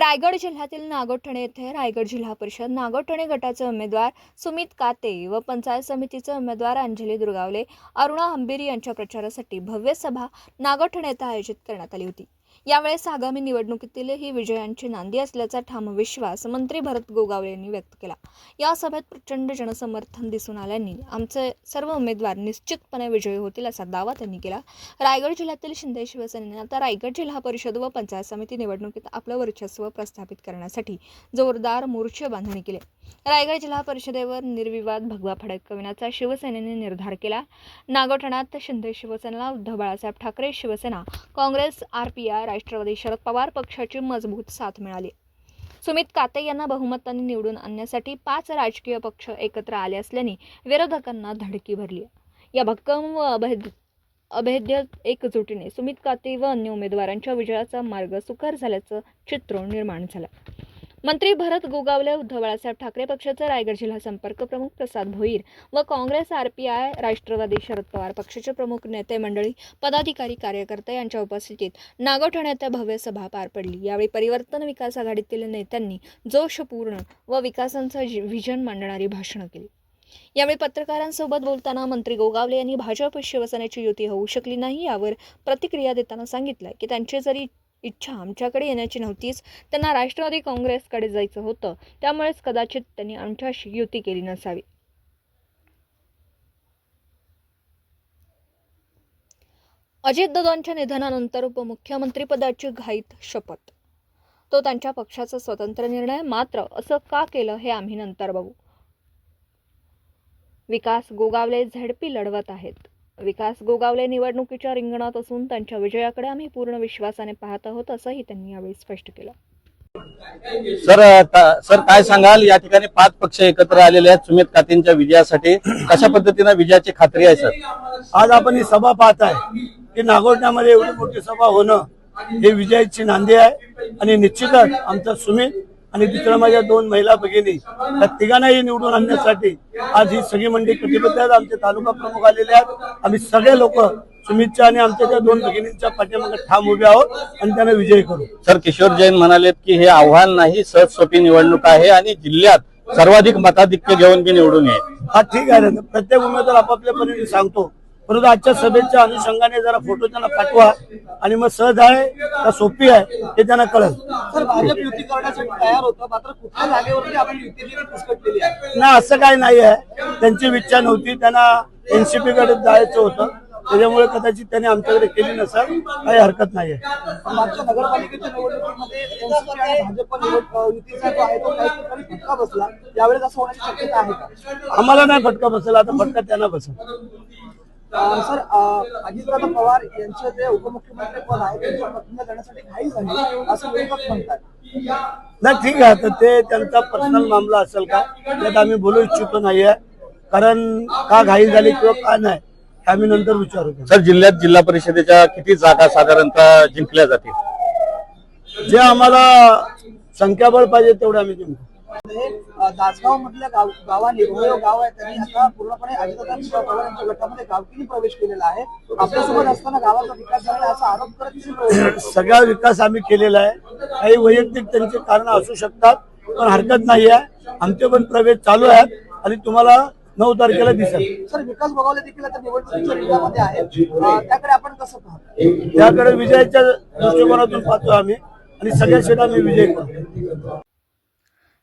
रायगड जिल्ह्यातील नागोठणे येथे रायगड जिल्हा परिषद नागोठणे गटाचे उमेदवार सुमित काते व पंचायत समितीचे उमेदवार अंजली दुर्गावले अरुणा हंबीर यांच्या प्रचारासाठी भव्य सभा नागोठणे येथे आयोजित करण्यात आली होती. यावेळेस आगामी निवडणुकीतील ही विजयांची नांदी असल्याचा ठाम विश्वास मंत्री भरत गोगावळे यांनी व्यक्त केला. या सभेत प्रचंड जनसमर्थन दिसून आल्याने आमचे सर्व उमेदवार निश्चितपणे विजयी होतील असा दावा त्यांनी केला. रायगड जिल्ह्यातील शिंदे शिवसेनेने आता रायगड जिल्हा परिषद व पंचायत समिती निवडणुकीत आपलं वर्चस्व प्रस्थापित करण्यासाठी जोरदार मोर्चे बांधणी केले. रायगड जिल्हा परिषदेवर निर्विवाद भगवा फडकविण्याचा शिवसेनेने निर्धार केला. नागोठणात Shinde Shiv Sena Uddhav Balasaheb Thackeray Shiv Sena Congress R P I Rashtravadi Sharad Pawar पक्षाची मजबूत साथ मिळाली. सुमित काते यांना बहुमताने निवडून आणण्यासाठी पाच राजकीय पक्ष एकत्र आले असल्याने विरोधकांना धडकी भरली. या भक्कम व अभेद अभेद्य एकजुटीने सुमित काते व अन्य उमेदवारांच्या विजयाचा मार्ग सुकर झाल्याचं चित्र निर्माण झालं. मंत्री भरत गोगावले उद्धव बाळासाहेब ठाकरे पक्षाचे रायगड जिल्हा संपर्क प्रमुख प्रसाद भोईर व Congress R P I Rashtravadi Sharad Pawar पक्षाचे प्रमुख नेते मंडळी पदाधिकारी कार्यकर्ते यांच्या उपस्थितीत नागोठणे येथे भव्य सभा पार पडली. यावेळी परिवर्तन विकास आघाडीतील नेत्यांनी जोशपूर्ण व विकासांचं व्हिजन मांडणारी भाषणं केली. यावेळी पत्रकारांसोबत बोलताना मंत्री गोगावले यांनी भाजप शिवसेनेची युती होऊ शकली नाही यावर प्रतिक्रिया देताना सांगितलं की त्यांची जरी इच्छा आमच्याकडे येण्याची नव्हतीच. त्यांना राष्ट्रवादी काँग्रेसकडे जायचं होतं. त्यामुळेच कदाचित त्यांनी आमच्याशी युती केली नसावी. अजित दादांच्या निधनानंतर उपमुख्यमंत्रीपदाची घाईत शपथ. तो त्यांच्या पक्षाचा स्वतंत्र निर्णय मात्र असं का केलं हे आम्ही नंतर बघू. विकास गोगावले झडपी लढवत आहेत. विकास गोगावले निवडणुकीच्या रिंगणात असून त्यांच्या विजयाकडे आम्ही पूर्ण विश्वासाने पाहत आहोत असंही त्यांनी यावेळी स्पष्ट केलं. सर सर काय सांगाल? या ठिकाणी पाच पक्ष एकत्र आलेले आहेत सुमित कातींच्या विजयासाठी. कशा पद्धतीनं विजयाची खात्री आहे सर? आज आपण ही सभा पाहताय की नागोठण्यामध्ये एवढी मोठी सभा होणं हे विजयाची नांदी आहे. आणि निश्चितच आमचा सुमित आणि दुसऱ्या माझ्या दोन महिला भगिनी त्या तिघांनाही निवडून आणण्यासाठी आज ही सगळी मंडळी कटिबद्ध आहेत. आमचे तालुका प्रमुख आलेले आहेत. आम्ही सगळे लोक सुमितच्या आणि आमच्या त्या दोन भगिनींच्या पाठीमागे ठाम उभे आहोत आणि त्यांना विजयी करू. सर किशोर जैन म्हणालेत की हे आव्हान नाही सहज सोपी निवडणूक आहे आणि जिल्ह्यात सर्वाधिक मताधिक्य घेऊन मी निवडून येईल. हा ठीक आहे. ना प्रत्येक उमेदवार आपापल्या परीने सांगतो. परंतु आजच्या सभेच्या अनुषंगाने जरा फोटो त्यांना पाठवा आणि मग सहज आहे का सोपी आहे हे त्यांना कळेल. ना असं काही नाही आहे. त्यांची इच्छा नव्हती त्यांना एनसीपी कडे जायचं होतं. त्याच्यामुळे कदाचित त्यांनी आमच्याकडे केली नसेल काही हरकत नाही आहे. आम्हाला नाही फटका बसेल आता फटका त्यांना बसेल. सर अं, अजितदादा पवार यांचं जे उपमुख्यमंत्री पद आहे त्यांच्या पत्नीला देण्यासाठी घाई झाली असं विरोधक म्हणतात. नाही ठीक आहे तर ते त्यांचा पर्सनल मामला असेल का? त्यात आम्ही बोलू इच्छितो नाहीये. कारण का घाई झाली किंवा का नाही हे आम्ही नंतर विचारू. सर जिल्ह्यात जिल्हा परिषदेच्या किती जागा साधारणतः जिंकल्या जातील? जे आम्हाला संख्याबळ पाहिजे तेवढे आम्ही जिंकू. दासगाव मधल्या गाव गावाने रोहयो गाव आहे त्यांनी आता पूर्णपणे अजितदादा पवार यांच्या गटामध्ये गावकीने प्रवेश केलेला आहे. आपल्यासोबत असताना गावाचा विकास झाला असा आरोप करत. सगळा विकास आम्ही केलेला आहे. काही वैयक्तिक त्यांची कारण असू शकतात पण हरकत नाही आहे. आमचे पण प्रवेश चालू आहेत आणि तुम्हाला नऊ तारखेला दिसेल. सर विकास बघावले देखील आता निवडणुकीच्या अं, त्याकडे आपण कसं पाहतो त्याकडे विजयाच्या दृष्टिकोनातून पाहतो आम्ही आणि सगळ्या शेत आम्ही विजय करू